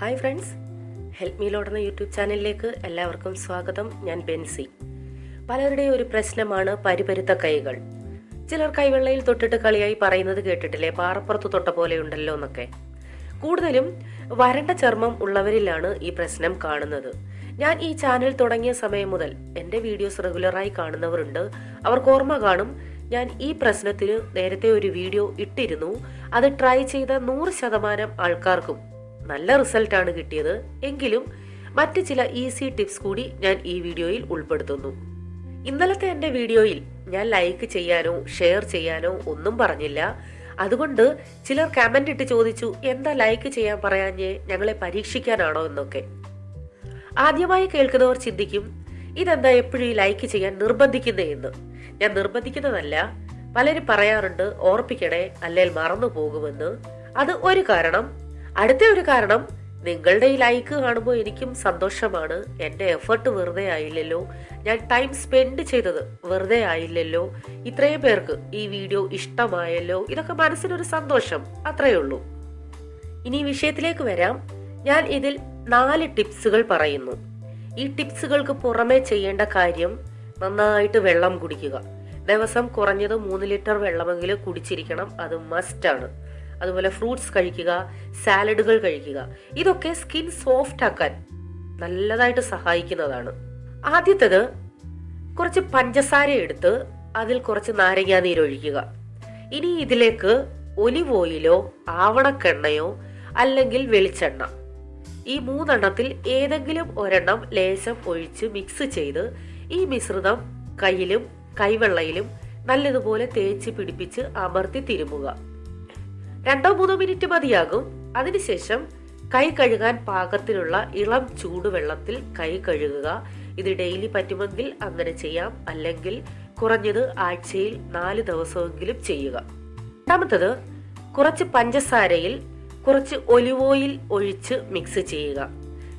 Hi friends. Help me എന്ന യൂട്യൂബ് ചാനലിലേക്ക് എല്ലാവർക്കും സ്വാഗതം. ഞാൻ ബെൻസി. പലരുടെയും ഒരു പ്രശ്നമാണ് പരിപരുത്ത കൈകൾ. ചിലർ കൈവെള്ളയിൽ തൊട്ടിട്ട് കളിയായി പറയുന്നത് കേട്ടിട്ടില്ലേ? പാറപ്പുറത്ത് തൊട്ട പോലെ ഉണ്ടല്ലോ എന്നൊക്കെ. കൂടുതലും വരണ്ട ചർമ്മം ഉള്ളവരിലാണ് ഈ പ്രശ്നം കാണുന്നത്. ഞാൻ ഈ ചാനൽ തുടങ്ങിയ സമയം മുതൽ എന്റെ വീഡിയോസ് റെഗുലറായി കാണുന്നവരുണ്ട്. അവർക്ക് ഓർമ്മ കാണും. ഞാൻ ഈ പ്രശ്നത്തിന് നേരത്തെ ഒരു വീഡിയോ ഇട്ടിരുന്നു. അത് ട്രൈ ചെയ്ത നൂറ് ശതമാനം ആൾക്കാർക്കും നല്ല റിസൾട്ടാണ് കിട്ടിയത്. എങ്കിലും മറ്റ് ചില ഈസി ടിപ്സ് കൂടി ഞാൻ ഈ വീഡിയോയിൽ ഉൾപ്പെടുത്തുന്നു. ഇന്നലത്തെ എന്റെ വീഡിയോയിൽ ഞാൻ ലൈക്ക് ചെയ്യാനോ ഷെയർ ചെയ്യാനോ ഒന്നും പറഞ്ഞില്ല. അതുകൊണ്ട് ചിലർ കമന്റ് ഇട്ട് ചോദിച്ചു എന്താ ലൈക്ക് ചെയ്യാൻ പറയാഞ്ഞേ? ഞങ്ങളെ പരീക്ഷിക്കാനാണോ എന്നൊക്കെ. ആദ്യമായി കേൾക്കുന്നവർ ചിന്തിക്കും ഇതെന്താ എപ്പോഴും ഈ ലൈക്ക് ചെയ്യാൻ നിർബന്ധിക്കുന്നേ എന്ന്? ഞാൻ നിർബന്ധിക്കുന്നതല്ല. പലരും പറയാറുണ്ട് ഓർപ്പിക്കണേ അല്ലെങ്കിൽ മറന്നു പോകുമെന്ന്. അത് ഒരു കാരണം. അടുത്ത ഒരു കാരണം നിങ്ങളുടെ ഈ ലൈക്ക് കാണുമ്പോൾ എനിക്കും സന്തോഷമാണ്. എന്റെ എഫർട്ട് വെറുതെ ആയില്ലല്ലോ. ഞാൻ ടൈം സ്പെൻഡ് ചെയ്തത് വെറുതെ ആയില്ലല്ലോ. ഇത്രയും പേർക്ക് ഈ വീഡിയോ ഇഷ്ടമായല്ലോ. ഇതൊക്കെ മനസ്സിനൊരു സന്തോഷം അത്രയേ ഉള്ളൂ. ഇനി വിഷയത്തിലേക്ക് വരാം. ഞാൻ ഇതിൽ നാല് ടിപ്സുകൾ പറയുന്നു. ഈ ടിപ്സുകൾക്ക് പുറമെ ചെയ്യേണ്ട കാര്യം നന്നായിട്ട് വെള്ളം കുടിക്കുക. ദിവസം കുറഞ്ഞത് മൂന്ന് ലിറ്റർ വെള്ളമെങ്കിലും കുടിച്ചിരിക്കണം. അത് മസ്റ്റാണ് അതുപോലെ ഫ്രൂട്ട്സ് കഴിക്കുക സാലഡുകൾ കഴിക്കുക. ഇതൊക്കെ സ്കിൻ സോഫ്റ്റ് ആക്കാൻ നല്ലതായിട്ട് സഹായിക്കുന്നതാണ്. ആദ്യത്തേത് കുറച്ച് പഞ്ചസാര എടുത്ത് അതിൽ കുറച്ച് നാരങ്ങാ നീരൊഴിക്കുക ഇനി ഇതിലേക്ക് ഒലിവ് ഓയിലോ ആവണക്കെണ്ണയോ അല്ലെങ്കിൽ വെളിച്ചെണ്ണ. ഈ മൂന്നെണ്ണത്തിൽ ഏതെങ്കിലും ഒരെണ്ണം ലേശം ഒഴിച്ച് മിക്സ് ചെയ്ത് ഈ മിശ്രിതം കയ്യിലും കൈവെള്ളയിലും നല്ലതുപോലെ തേച്ച് പിടിപ്പിച്ച് അമർത്തി തിരുമുക. രണ്ടോ മൂന്നോ മിനിറ്റ് മതിയാകും. അതിനുശേഷം കൈ കഴുകാൻ പാകത്തിലുള്ള ഇളം ചൂടുവെള്ളത്തിൽ കൈ കഴുകുക. ഇത് ഡെയിലി പറ്റുമെങ്കിൽ അങ്ങനെ ചെയ്യാം. അല്ലെങ്കിൽ കുറഞ്ഞത് ആഴ്ചയിൽ നാല് ദിവസമെങ്കിലും ചെയ്യുക. രണ്ടാമത്തത് കുറച്ച് പഞ്ചസാരയിൽ കുറച്ച് ഒലിവ് ഓയിൽ ഒഴിച്ച് മിക്സ് ചെയ്യുക.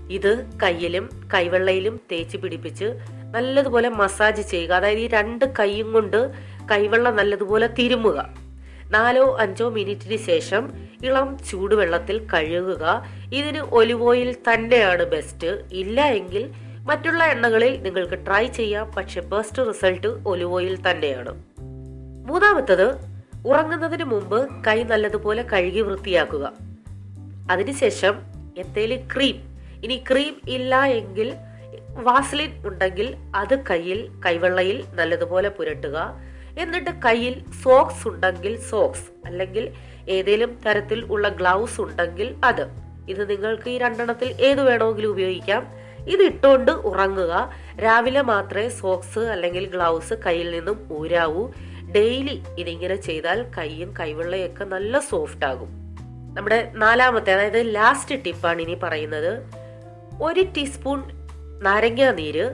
ഇത് കയ്യിലും കൈവെള്ളയിലും തേച്ച് പിടിപ്പിച്ച് നല്ലതുപോലെ മസാജ് ചെയ്യുക. അതായത് ഈ രണ്ട് കൈയും കൊണ്ട് കൈവെള്ളം നല്ലതുപോലെ തിരുമുക. നാലോ അഞ്ചോ മിനിറ്റിന് ശേഷം ഇളം ചൂടുവെള്ളത്തിൽ കഴുകുക. ഇതിന് ഒലിവ് ഓയിൽ തന്നെയാണ് ബെസ്റ്റ് ഇല്ല എങ്കിൽ മറ്റുള്ള എണ്ണകളിൽ നിങ്ങൾക്ക് ട്രൈ ചെയ്യാം. പക്ഷെ ബെസ്റ്റ് റിസൾട്ട് ഒലിവ് ഓയിൽ തന്നെയാണ്. മൂന്നാമത്തത് ഉറങ്ങുന്നതിന് മുമ്പ് കൈ നല്ലതുപോലെ കഴുകി വൃത്തിയാക്കുക. അതിനുശേഷം എന്തേലും ക്രീം ഇനി ക്രീം ഇല്ല എങ്കിൽ വാസ്ലിൻ ഉണ്ടെങ്കിൽ അത് കയ്യിൽ കൈവെള്ളയിൽ നല്ലതുപോലെ പുരട്ടുക. എന്നിട്ട് കയ്യിൽ സോക്സ് ഉണ്ടെങ്കിൽ സോക്സ് അല്ലെങ്കിൽ ഏതെങ്കിലും തരത്തിൽ ഉള്ള ഗ്ലൗസ് ഉണ്ടെങ്കിൽ അത്. ഇത് നിങ്ങൾക്ക് ഈ രണ്ടെണ്ണത്തിൽ ഏത് വേണമെങ്കിലും ഉപയോഗിക്കാം. ഇത് ഇട്ടുകൊണ്ട് ഉറങ്ങുക. രാവിലെ മാത്രമേ സോക്സ് അല്ലെങ്കിൽ ഗ്ലൗസ് കയ്യിൽ നിന്നും ഊരാവൂ. ഡെയിലി ഇതിങ്ങനെ ചെയ്താൽ കൈയും കൈവെള്ളയൊക്കെ നല്ല സോഫ്റ്റ് ആകും. നമ്മുടെ നാലാമത്തെ അതായത് ലാസ്റ്റ് ടിപ്പാണ് ഇനി പറയുന്നത്. ഒരു ടീസ്പൂൺ നാരങ്ങാ നീര്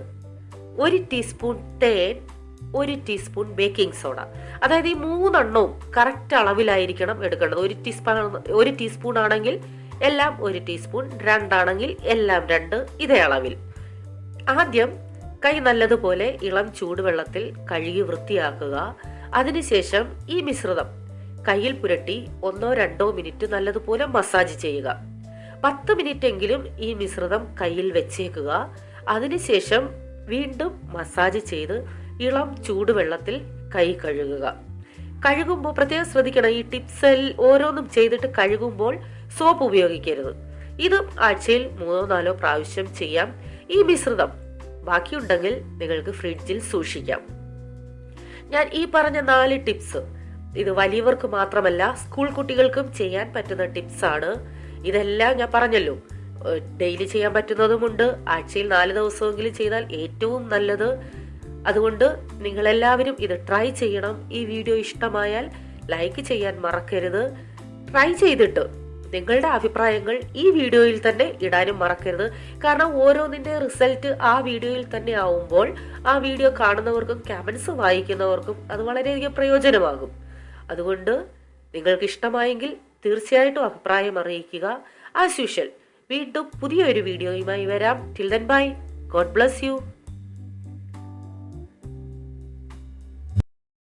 ഒരു ടീസ്പൂൺ തേൻ ഒരു ടീസ്പൂൺ ബേക്കിംഗ് സോഡ. അതായത് ഈ മൂന്നെണ്ണവും കറക്റ്റ് അളവിലായിരിക്കണം എടുക്കേണ്ടത്. ഒരു ടീസ്പൂൺ ഒരു ടീസ്പൂൺ ആണെങ്കിൽ എല്ലാം ഒരു ടീസ്പൂൺ രണ്ടാണെങ്കിൽ എല്ലാം രണ്ട് ഇതേ അളവിൽ. ആദ്യം കൈ നല്ലതുപോലെ ഇളം ചൂടുവെള്ളത്തിൽ കഴുകി വൃത്തിയാക്കുക. അതിനുശേഷം ഈ മിശ്രിതം കയ്യിൽ പുരട്ടി ഒന്നോ രണ്ടോ മിനിറ്റ് നല്ലതുപോലെ മസാജ് ചെയ്യുക. പത്ത് മിനിറ്റ് എങ്കിലും ഈ മിശ്രിതം കയ്യിൽ വെച്ചേക്കുക. അതിനുശേഷം വീണ്ടും മസാജ് ചെയ്ത് ഇളം ചൂടുവെള്ളത്തിൽ കൈ കഴുകുക. കഴുകുമ്പോൾ പ്രത്യേകം ശ്രദ്ധിക്കണം. ഈ ടിപ്സ് ഓരോന്നും ചെയ്തിട്ട് കഴുകുമ്പോൾ സോപ്പ് ഉപയോഗിക്കരുത്. ഇത് ആഴ്ചയിൽ മൂന്നോ നാലോ പ്രാവശ്യം ചെയ്യാം. ഈ മിശ്രിതം ബാക്കിയുണ്ടെങ്കിൽ നിങ്ങൾക്ക് ഫ്രിഡ്ജിൽ സൂക്ഷിക്കാം. ഞാൻ ഈ പറഞ്ഞ നാല് ടിപ്സ് ഇത് വലിയവർക്ക് മാത്രമല്ല സ്കൂൾ കുട്ടികൾക്കും ചെയ്യാൻ പറ്റുന്ന ടിപ്സ് ആണ്. ഇതെല്ലാം ഞാൻ പറഞ്ഞല്ലോ. ഡെയിലി ചെയ്യാൻ പറ്റുന്നതുമുണ്ട്. ആഴ്ചയിൽ നാല് ദിവസമെങ്കിലും ചെയ്താൽ ഏറ്റവും നല്ലത് അതുകൊണ്ട് നിങ്ങളെല്ലാവരും ഇത് ട്രൈ ചെയ്യണം. ഈ വീഡിയോ ഇഷ്ടമായാൽ ലൈക്ക് ചെയ്യാൻ മറക്കരുത്. ട്രൈ ചെയ്തിട്ട് നിങ്ങളുടെ അഭിപ്രായങ്ങൾ ഈ വീഡിയോയിൽ തന്നെ ഇടാനും മറക്കരുത്. കാരണം ഓരോന്നിന്റെ റിസൾട്ട് ആ വീഡിയോയിൽ തന്നെ ആവുമ്പോൾ ആ വീഡിയോ കാണുന്നവർക്കും കമൻസ് വായിക്കുന്നവർക്കും അത് വളരെയധികം പ്രയോജനമാകും. അതുകൊണ്ട് നിങ്ങൾക്ക് ഇഷ്ടമായെങ്കിൽ തീർച്ചയായിട്ടും അഭിപ്രായം അറിയിക്കുക. ആസ് യൂഷ്വൽ വീണ്ടും പുതിയൊരു വീഡിയോയുമായി വരാം. Till then bye God bless you